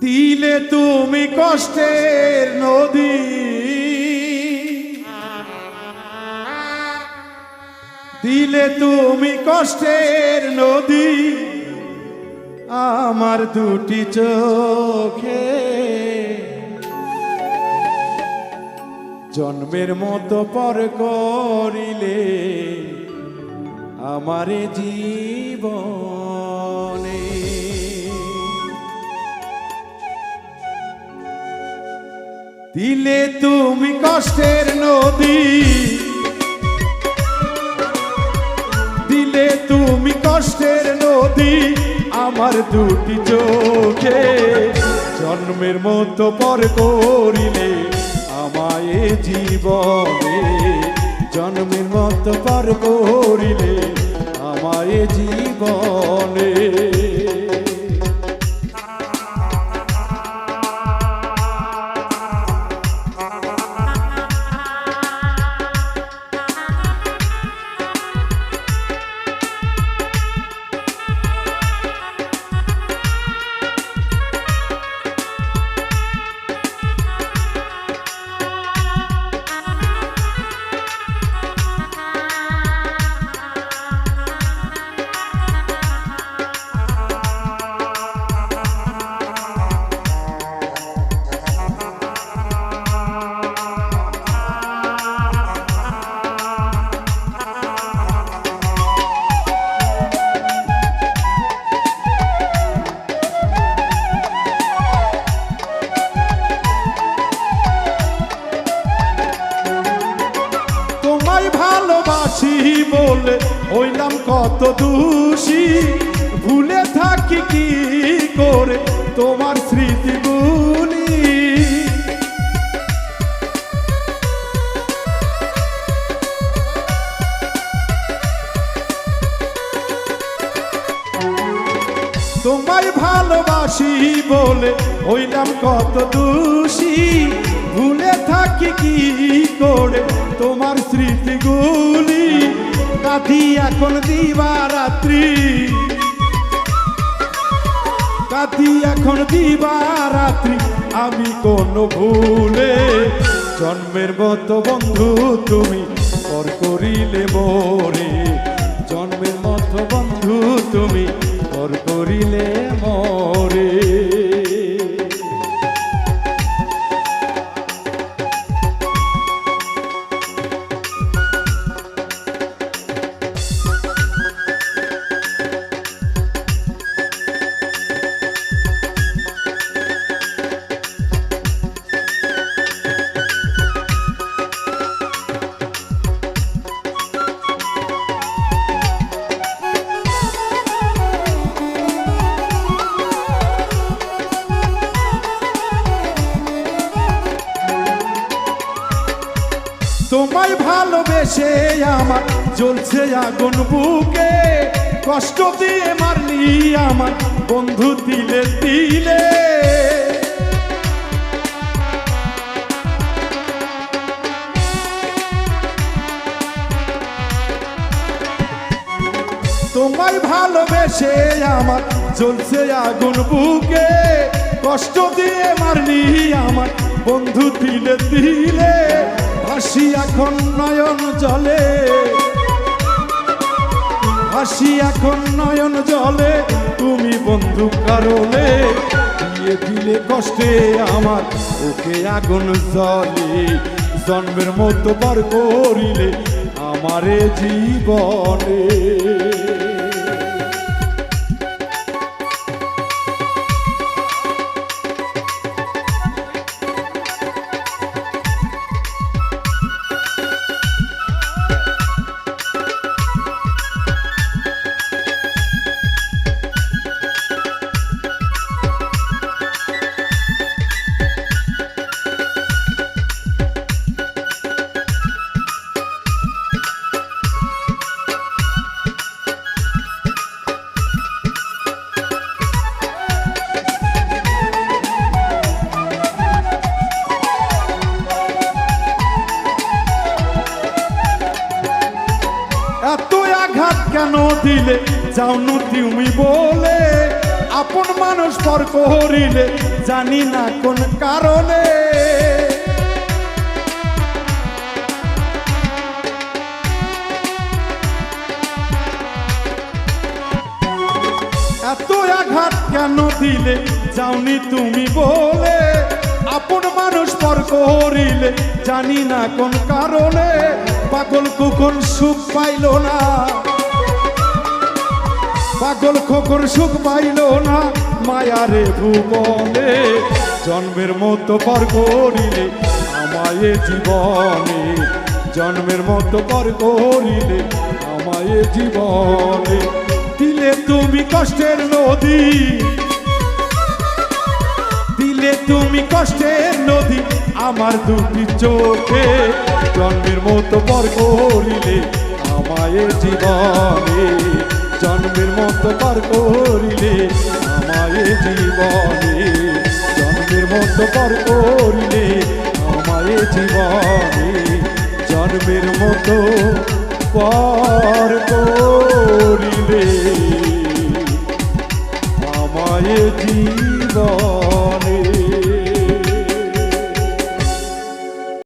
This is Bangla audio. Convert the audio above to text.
দিলে তুমি কষ্টের নদী। দিলে তুমি কষ্টের নদী। আমার দুটি চোখে। জন্মের মতো পর করিলে আমারে জীবনে দিলে তুমি কষ্টের নদী। দিলে তুমি কষ্টের নদী, আমার দুটি চোখে। জন্মের মতো পর করিলে ভালোবাসি বলে হইলাম কত দোষী। ভুলে থাকি কি করে তোমার স্মৃতিগুলি? তোমায় ভালোবাসি বলে হইলাম কত দোষী। থাকি কি করে তোমার স্মৃতিগুলি? কাঁদি এখন দিবারাত্রি। কাঁদি এখন দিবারাত্রি, আমি কোন ভুলে জন্মের মতো বন্ধু তুমি পর করিলে মরে। জন্মের মতো বন্ধু তুমি পর করিলে মোরে। তোমায় ভালোবেসে আমার জ্বলছে আগুন বুকে। কষ্ট দিয়ে মারলি আমার বন্ধু দিলে দিলে তোমায় ভালোবেসে আমার জ্বলছে আগুন বুকে। কষ্ট দিয়ে মারলি আমার বন্ধু দিলে দিলে হাসি এখন নয়ন জলে। হাসি এখন নয়ন জলে, তুমি বন্ধু কারণে দিয়ে দিলে কষ্টে আমার ওকে আগুন জলে জন্মের মতো বার করিলে আমারে জীবনে। আঘাত কেন দিলে? যাও নু তুমি বলে, আপন মানুষ পর করিলে, জানি না কোন কারণে। এত আঘাত কেন দিলে? যাওনি তুমি বলে আপন মানুষ পর করিলে জানি না কোন কারণে পাগল কুকুর সুখ পাইল না। পাগল খোকর সুখ পাইল না, মায়ারে ভুবনে জন্মের মতো পর করিলে আমায় জীবনে। জন্মের মতো পর করিলে আমায় জীবনে। দিলে তুমি কষ্টের নদী। তুমি কষ্টের নদী, আমার দুটি চোখে জন্মের মতো পর করিলে আমায় জীবনে, জন্মের মতো পর করিলে আমায় জীবনে, জন্মের মতো পর করিলে আমায় জীবনে, জন্মের মতো পর